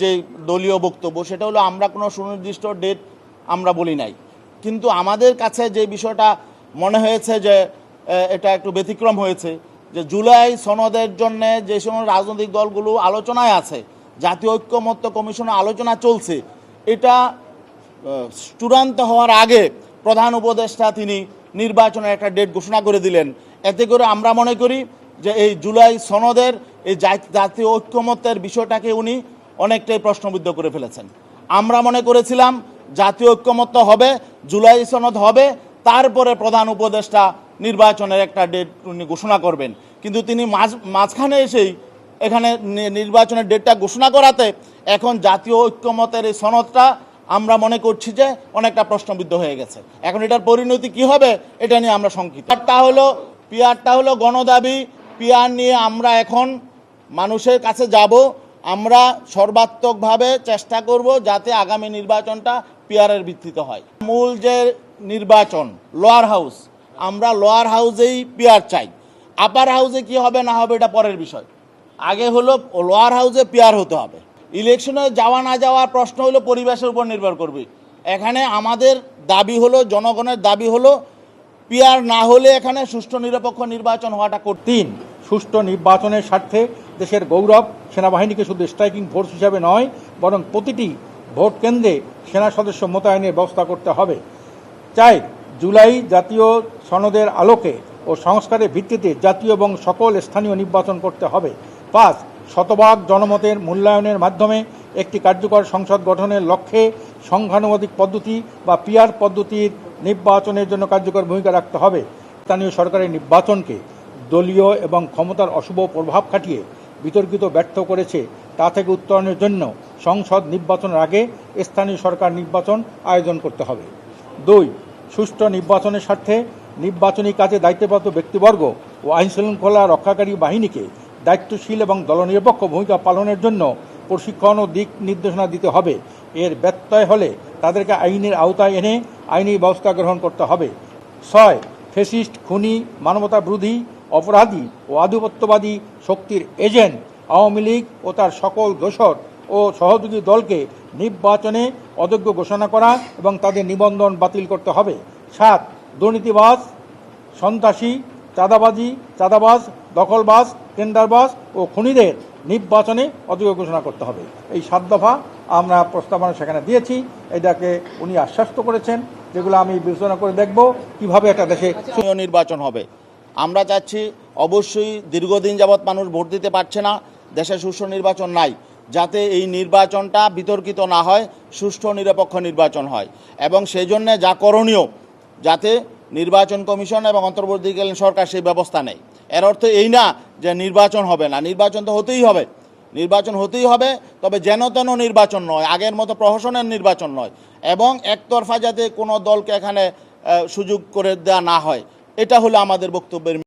যে দলীয় বক্তব্য, সেটা হলো আমরা কোনো সুনির্দিষ্ট ডেট আমরা বলি নাই। কিন্তু আমাদের কাছে যে বিষয়টা মনে হয়েছে যে এটা একটু ব্যতিক্রম হয়েছে, যে জুলাই সনদের জন্য যে সময় রাজনৈতিক দলগুলো আলোচনায় আছে, জাতীয় ঐক্যমত্য কমিশনে আলোচনা চলছে, এটা চূড়ান্ত হওয়ার আগে প্রধান উপদেষ্টা তিনি নির্বাচনের একটা ডেট ঘোষণা করে দিলেন। এতে করে আমরা মনে করি যে এই জুলাই সনদের, এই জাতীয় ঐক্যমত্যের বিষয়টাকে উনি অনেকটাই প্রশ্নবিদ্ধ করে ফেলেছেন। আমরা মনে করেছিলাম জাতীয় ঐক্যমত্য হবে, জুলাই সনদ হবে, তারপরে প্রধান উপদেষ্টা নির্বাচনের একটা ডেট উনি ঘোষণা করবেন। কিন্তু তিনি মাঝ, মাঝখানে এসেই এখানে নির্বাচনের ডেটটা ঘোষণা করাতে এখন জাতীয় ঐক্যমতের এই সনদটা আমরা মনে করছি যে অনেকটা প্রশ্নবিদ্ধ হয়ে গেছে। এখন এটার পরিণতি কি হবে, এটা নিয়ে আমরা শঙ্কিত। পিয়ারটা হলো পিয়ারটা হলো গণদাবি পিয়ার নিয়ে আমরা এখন মানুষের কাছে যাব আমরা সর্বাত্মকভাবে চেষ্টা করব যাতে আগামী নির্বাচনটা পিয়ারের ভিত্তিতে হয়। মূল যে নির্বাচন, লোয়ার হাউস, আমরা লোয়ার হাউসেই পিয়ার চাই। আপার হাউসে কি হবে না হবে এটা পরের বিষয়। আগে হলো লোয়ার হাউসে পিয়ার হতে হবে। ইলেকশনে যাওয়া না যাওয়ার প্রশ্ন হলো পরিবেশের উপর নির্ভর করবে। এখানে আমাদের দাবি হলো, জনগণের দাবি হলো পিয়ার না হলে এখানে সুষ্ঠু নিরপেক্ষ নির্বাচন হওয়াটা কঠিন। সুষ্ঠু নির্বাচনের স্বার্থে দেশের গৌরব সেনাবাহিনীকে শুধু স্ট্রাইকিং ফোর্স হিসাবে নয়, বরং প্রতিটি ভোট কেন্দ্রে সেনা সদস্য মোতায়েনের ব্যবস্থা করতে হবে। চাই জুলাই জাতীয় সনদের আলোকে ও সংস্কারের ভিত্তিতে জাতীয় এবং সকল স্থানীয় নির্বাচন করতে হবে। পাঁচ, শতভাগ জনমতের মূল্যায়নের মাধ্যমে একটি কার্যকর সংসদ গঠনের লক্ষ্যে সংখ্যানুবাদিক পদ্ধতি বা পিয়ার পদ্ধতির নির্বাচনের জন্য কার্যকর ভূমিকা রাখতে হবে। স্থানীয় সরকারের নির্বাচনকে দলীয় এবং ক্ষমতার অশুভ প্রভাব খাটিয়ে বিতর্কিত ব্যর্থ করেছে, তা থেকে উত্তরণের জন্য সংসদ নির্বাচনের আগে স্থানীয় সরকার নির্বাচন আয়োজন করতে হবে। দুই, সুষ্ঠু নির্বাচনের স্বার্থে নির্বাচনী কাজে দায়িত্বপ্রাপ্ত ব্যক্তিবর্গ ও আইনশৃঙ্খলা রক্ষাকারী বাহিনীকে দায়িত্বশীল এবং দলনিরপেক্ষ ভূমিকা পালনের জন্য প্রশিক্ষণ ও দিক নির্দেশনা দিতে হবে। এর ব্যত্যয় হলে তাদেরকে আইনের আওতায় এনে আইনি ব্যবস্থা গ্রহণ করতে হবে। ছয়, ফেসিস্ট, খুনি মানবতা বিরোধী অপরাধী ও আধিপত্যবাদী শক্তির এজেন্ট, আওয়ামী লীগ ও তার সকল দোসর ও সহযোগী দলকে নির্বাচনে অযোগ্য ঘোষণা করা এবং তাদের নিবন্ধন বাতিল করতে হবে। সাত, দুর্নীতিবাজ, সন্ত্রাসী, চাঁদাবাজি, চাঁদাবাজ, দখলবাজ, টেন্ডারবাজ ও খুনিদের নির্বাচনে অযোগ্য ঘোষণা করতে হবে। এই সাত দফা আমরা প্রস্তাবনা সেখানে দিয়েছি। এটাকে উনি আশ্বস্ত করেছেন। যেগুলো আমি বিবেচনা করে দেখব কীভাবে একটা দেশে নির্বাচন হবে। আমরা চাচ্ছি অবশ্যই দীর্ঘদিন যাবৎ মানুষ ভোট দিতে পারছে না, দেশে সুষ্ঠু নির্বাচন নাই, যাতে এই নির্বাচনটা বিতর্কিত না হয়, সুষ্ঠু নিরপেক্ষ নির্বাচন হয়। এবং সেই জন্য যা করণীয়, যাতে নির্বাচন কমিশন এবং অন্তর্বর্তীকালীন সরকার সেই ব্যবস্থা নেয়। এর অর্থ এই না যে নির্বাচন হবে না, নির্বাচন তো হতেই হবে। নির্বাচন হতেই হবে, তবে যেন তেন নির্বাচন নয়, আগের মতো প্রহসনের নির্বাচন নয়। এবং একতরফা যাতে কোনো দলকে এখানে সুযোগ করে দেওয়া না হয় এটা হলো আমাদের বক্তব্যের